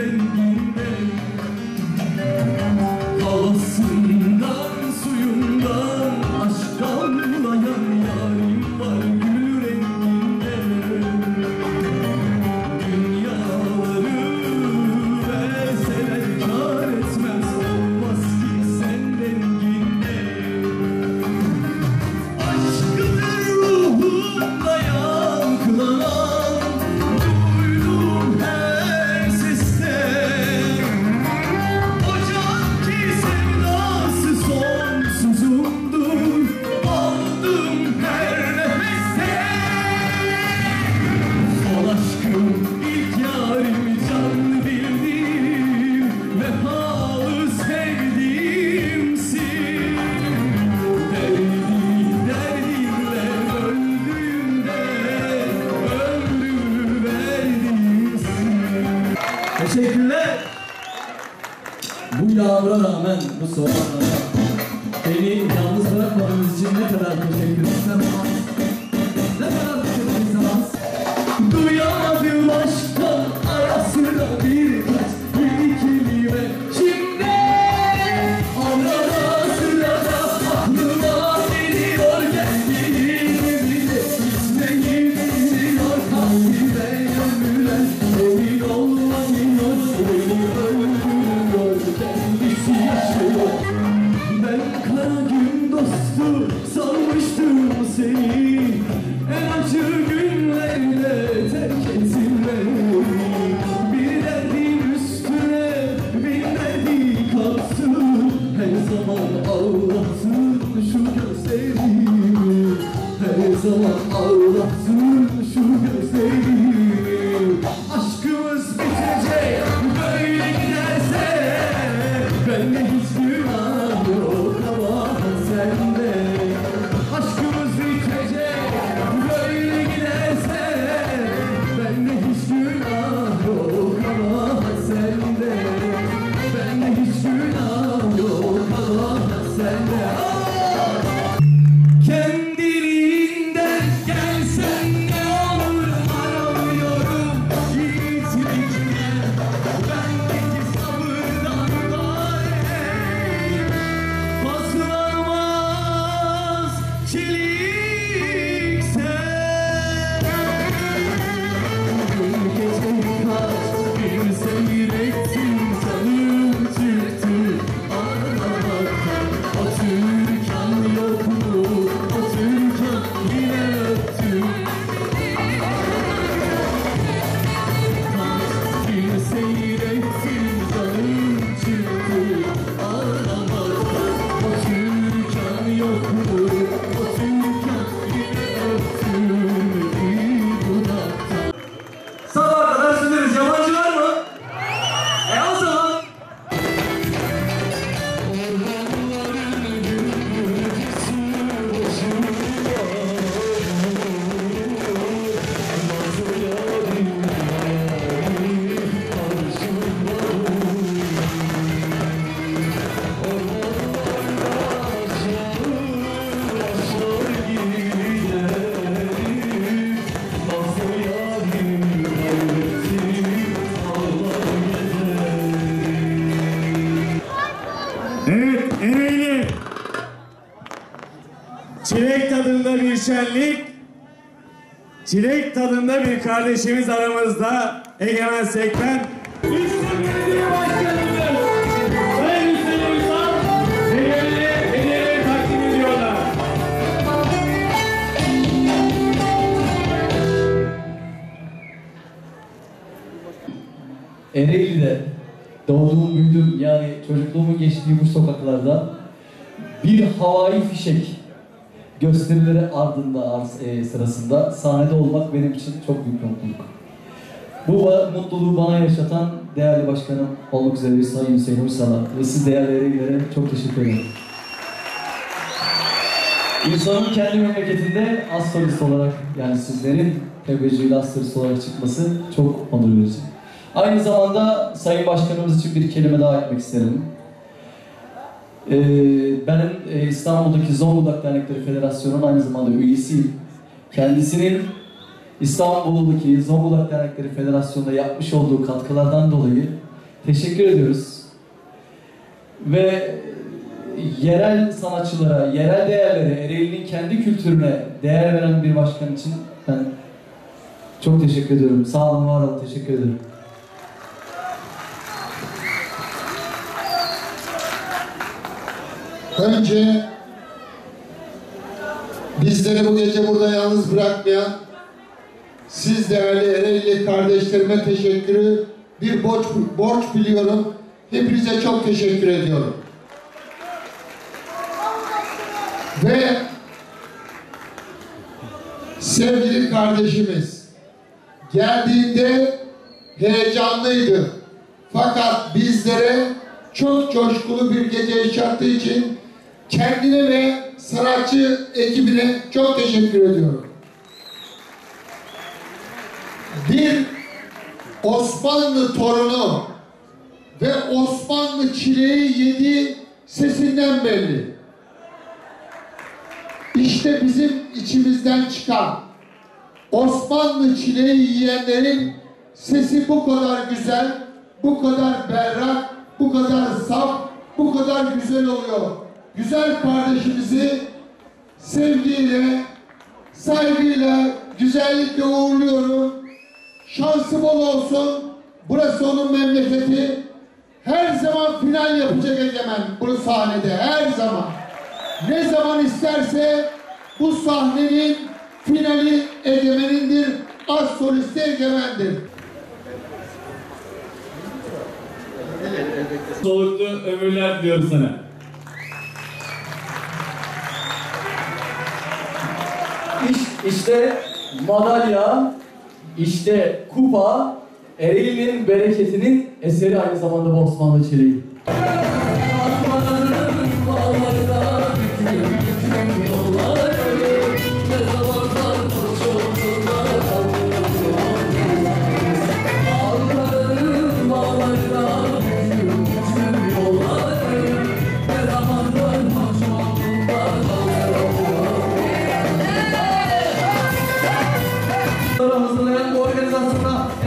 London. yağmura rağmen bu soğuklara beni yalnız bırakmadığınız için ne kadar teşekkür etsem Kızıl ağlasın şu gözlerim şenlik. Çilek tadında bir kardeşimiz aramızda Egemen Sekmen. Üstün Belediye Başkanımız Sayın Hüseyin Uysal değerli hediyeleri takdim ediyorlar. Ereğli'de doğduğum büyüdüm yani çocukluğumu geçtiği bu sokaklarda bir havai fişek gösterileri ardında arz- e, sırasında sahnede olmak benim için çok büyük mutluluk. Bu mutluluğu bana yaşatan değerli başkanım olmak üzere Sayın Hüseyin Uysal'a ve siz değerli ereğlere çok teşekkür ederim. İnsanın kendi memleketinde az solist olarak yani sizlerin teveccühüyle az solist olarak çıkması çok onur verici. Aynı zamanda Sayın Başkanımız için bir kelime daha etmek isterim. Ee, benim e, İstanbul'daki Zonguldak Dernekleri Federasyonu'nun aynı zamanda üyesiyim. Kendisinin İstanbul'daki Zonguldak Dernekleri Federasyonu'nda yapmış olduğu katkılardan dolayı teşekkür ediyoruz. Ve yerel sanatçılara, yerel değerlere, Ereğli'nin kendi kültürüne değer veren bir başkan için ben çok teşekkür ediyorum. Sağ olun, var olun, teşekkür ederim. Önce bizleri bu gece burada yalnız bırakmayan siz değerli Ereğli kardeşlerime teşekkürü bir borç, borç biliyorum. Hepinize çok teşekkür ediyorum. Ve sevgili kardeşimiz geldiğinde heyecanlıydı. Fakat bizlere çok coşkulu bir gece yaşattığı için kendine ve sanatçı ekibine çok teşekkür ediyorum. Bir Osmanlı torunu ve Osmanlı çileği yedi sesinden belli. İşte bizim içimizden çıkan Osmanlı çileği yiyenlerin sesi bu kadar güzel, bu kadar berrak, bu kadar saf, bu kadar güzel oluyor. Güzel kardeşimizi sevgiyle, saygıyla, güzellikle uğurluyorum. Şansı bol olsun. Burası onun memleketi. Her zaman final yapacak Egemen bu sahnede. Her zaman. Ne zaman isterse bu sahnenin finali Egemen'indir. Az solisti Egemen'dir. Soluklu ömürler diliyorum sana. İşte madalya, işte kupa, Ereğli'nin bereketinin eseri aynı zamanda bu Osmanlı çeliği.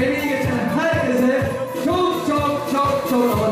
emeği geçen herkese çok çok çok çok